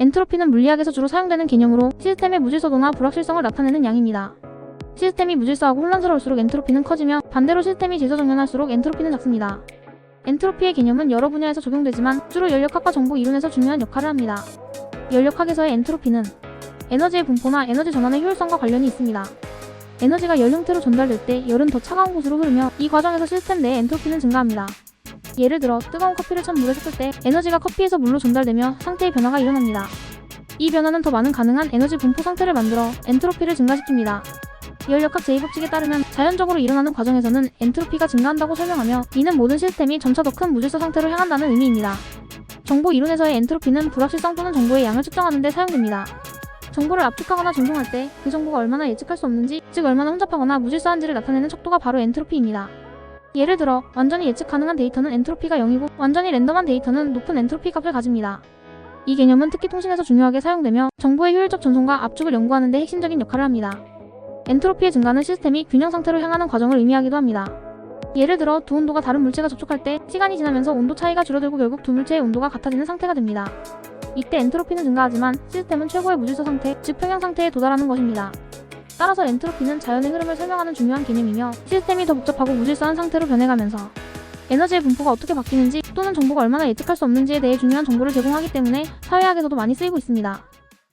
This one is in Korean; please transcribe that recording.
엔트로피는 물리학에서 주로 사용되는 개념으로 시스템의 무질서도나 불확실성을 나타내는 양입니다. 시스템이 무질서하고 혼란스러울수록 엔트로피는 커지며 반대로 시스템이 질서정연할수록 엔트로피는 작습니다. 엔트로피의 개념은 여러 분야에서 적용되지만 주로 연력학과 정보 이론에서 중요한 역할을 합니다. 연력학에서의 엔트로피는 에너지의 분포나 에너지 전환의 효율성과 관련이 있습니다. 에너지가 열 형태로 전달될 때 열은 더 차가운 곳으로 흐르며 이 과정에서 시스템 내 엔트로피는 증가합니다. 예를 들어 뜨거운 커피를 찬 물에 섞을 때 에너지가 커피에서 물로 전달되며 상태의 변화가 일어납니다. 이 변화는 더 많은 가능한 에너지 분포 상태를 만들어 엔트로피를 증가시킵니다. 열역학 제2법칙에 따르면 자연적으로 일어나는 과정에서는 엔트로피가 증가한다고 설명하며 이는 모든 시스템이 점차 더 큰 무질서 상태로 향한다는 의미입니다. 정보 이론에서의 엔트로피는 불확실성 또는 정보의 양을 측정하는 데 사용됩니다. 정보를 압축하거나 전송할 때 그 정보가 얼마나 예측할 수 없는지, 즉 얼마나 혼잡하거나 무질서한지를 나타내는 척도가 바로 엔트로피입니다. 예를 들어 완전히 예측 가능한 데이터는 엔트로피가 0이고 완전히 랜덤한 데이터는 높은 엔트로피 값을 가집니다. 이 개념은 특히 통신에서 중요하게 사용되며 정보의 효율적 전송과 압축을 연구하는 데 핵심적인 역할을 합니다. 엔트로피의 증가는 시스템이 균형 상태로 향하는 과정을 의미하기도 합니다. 예를 들어 두 온도가 다른 물체가 접촉할 때 시간이 지나면서 온도 차이가 줄어들고 결국 두 물체의 온도가 같아지는 상태가 됩니다. 이때 엔트로피는 증가하지만 시스템은 최고의 무질서 상태, 즉 평형 상태에 도달하는 것입니다. 따라서 엔트로피는 자연의 흐름을 설명하는 중요한 개념이며 시스템이 더 복잡하고 무질서한 상태로 변해가면서 에너지의 분포가 어떻게 바뀌는지 또는 정보가 얼마나 예측할 수 없는지에 대해 중요한 정보를 제공하기 때문에 사회학에서도 많이 쓰이고 있습니다.